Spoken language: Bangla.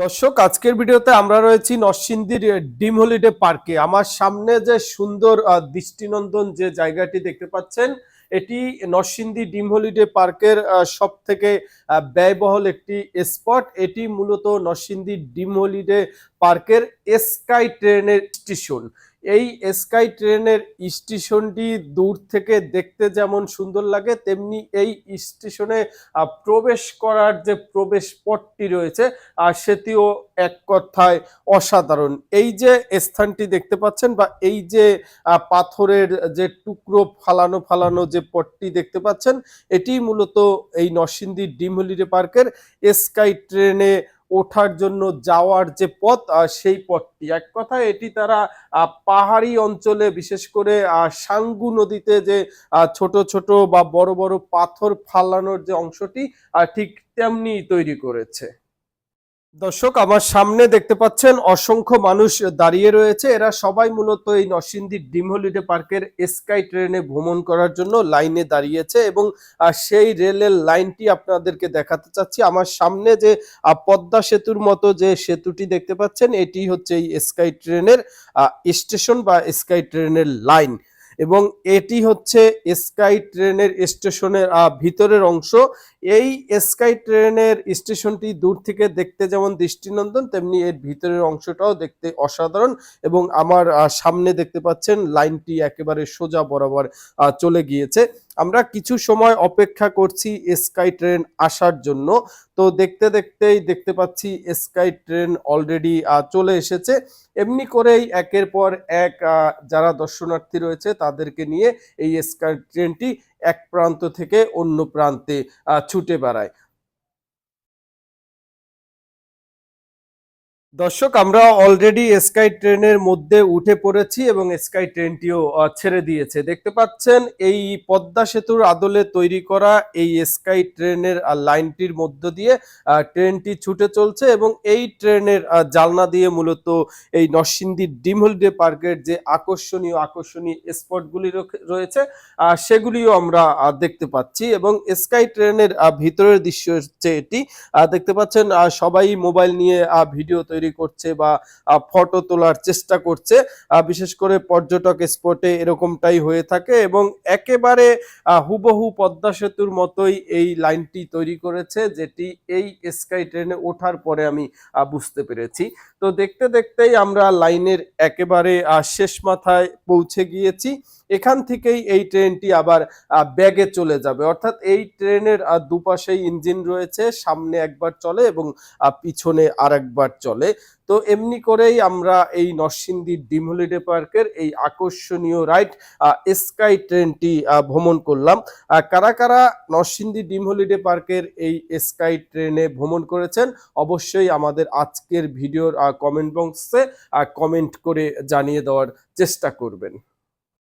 দর্শক, আজকের ভিডিওতে আমরা রয়েছি নরসিংদীর ডিম হলিডে পার্কে। আমার সামনে যে সুন্দর দৃষ্টিনন্দন যে জায়গাটি দেখতে পাচ্ছেন, এটি নরসিংদী ডিম হলিডে পার্কের সব থেকে ব্যয়বহল একটি স্পট। এটি মূলত নরসিংদী ডিম হলিডে পার্কের স্কাই ট্রেনের স্টেশন। এই স্কাই ট্রেনের স্টেশনটি দূর থেকে দেখতে যেমন সুন্দর লাগে, তেমনি এই স্টেশনে প্রবেশ করার যে প্রবেশ পথটি রয়েছে আর সেটিও এক কথায় অসাধারণ। এই যে স্থানটি দেখতে পাচ্ছেন বা এই যে পাথরের যে টুকরো ফালানো ফালানো যে পথটি দেখতে পাচ্ছেন, এটি মূলত এই নরসিংদী ডিম হলিডে পার্কের স্কাই ট্রেনে ওঠার জন্য যাওয়ার যে পথ সেই পথটি। এক কথা এটি তারা পাহাড়ি অঞ্চলে, বিশেষ করে সাঙ্গু নদীতে যে ছোট ছোট বা বড় বড় পাথর ফালানোর যে অংশটি ঠিক তেমনি তৈরি করেছে। দর্শক, আমার সামনে দেখতে পাচ্ছেন অসংখ্য মানুষ দাঁড়িয়ে রয়েছে। এরা সবাই মূলত এই নরসিংদী ডিম হলিডে পার্কের স্কাই ট্রেনে ভ্রমণ করার জন্য লাইনে দাঁড়িয়েছে এবং সেই রেলের লাইনটি আপনাদেরকে দেখাতে চাচ্ছি। আমার সামনে যে পদ্মা সেতুর মতো যে সেতুটি দেখতে পাচ্ছেন, এটি হচ্ছে এই স্কাই ট্রেনের স্টেশন বা স্কাই ট্রেনের লাইন। এবং এটি হচ্ছে স্কাই ট্রেনের স্টেশনের ভিতরের অংশ। এই স্কাই ট্রেনের স্টেশনটি দূর থেকে দেখতে যেমন দৃষ্টিনন্দন, তেমনি এর ভিতরের অংশটাও দেখতে অসাধারণ এবং আমার সামনে দেখতে পাচ্ছেন লাইনটি একেবারে সোজা বরাবর চলে গিয়েছে। আমরা কিছু সময় অপেক্ষা করছি স্কাই ট্রেন আসার জন্য। তো দেখতে দেখতেই দেখতে পাচ্ছি স্কাই ট্রেন অলরেডি চলে এসেছে। এমনি করেই একের পর এক যারা দর্শনার্থী রয়েছে তাদেরকে নিয়ে এই স্কাই ট্রেনটি এক প্রান্ত থেকে অন্য প্রান্তে ছুটে বেড়ায়। দর্শক, আমরা অলরেডি স্কাই ট্রেনের মধ্যে উঠে পড়েছি এবং স্কাই ট্রেনটিও ছেড়ে দিয়েছে। দেখতে পাচ্ছেন, এই পদ্মা সেতুর আদলে তৈরি করা এই স্কাই ট্রেনের লাইনটির মধ্য দিয়ে ট্রেনটি ছুটে চলছে এবং এই ট্রেনের জালনা দিয়ে মূলত এই নরসিংদী ডিম হলিডে পার্কের যে আকর্ষণীয় আকর্ষণীয় স্পটগুলি রয়েছে সেগুলিও আমরা দেখতে পাচ্ছি এবং স্কাই ট্রেনের ভিতরের দৃশ্য হচ্ছে এটি। দেখতে পাচ্ছেন সবাই মোবাইল নিয়ে ভিডিও তৈরি করছে বা ফটো তোলার চেষ্টা করছে। বিশেষ করে পর্যটক স্পটে এরকমটাই হয়ে থাকে এবং একেবারে হুবহু পদ্মা সেতুর মতোই এই লাইনটি তৈরি করেছে যেটি এই স্কাই ট্রেনে ওঠার পরে আমি বুঝতে পেরেছি। তো দেখতে দেখতেই আমরা লাইনের একেবারে শেষ মাথায় পৌঁছে গিয়েছি। এখান থেকেই এই ট্রেনটি আবার ব্যাগে চলে যাবে। অর্থাৎ এই ট্রেনের দুপাশেই ইঞ্জিন রয়েছে, সামনে একবার চলে এবং পিছনে আরেকবার চলে। তো এমনি করেই আমরা এই নরসিংদী ডিম হলিডে পার্কের এই আকর্ষণীয় রাইড স্কাই ট্রেনটি ভ্রমণ করলাম। কারা কারা নরসিংদী ডিম হলিডে পার্কের এই স্কাই ট্রেনে ভ্রমণ করেছেন, অবশ্যই আমাদের আজকের ভিডিওর কমেন্ট বক্সে কমেন্ট করে জানিয়ে দেওয়ার চেষ্টা করবেন।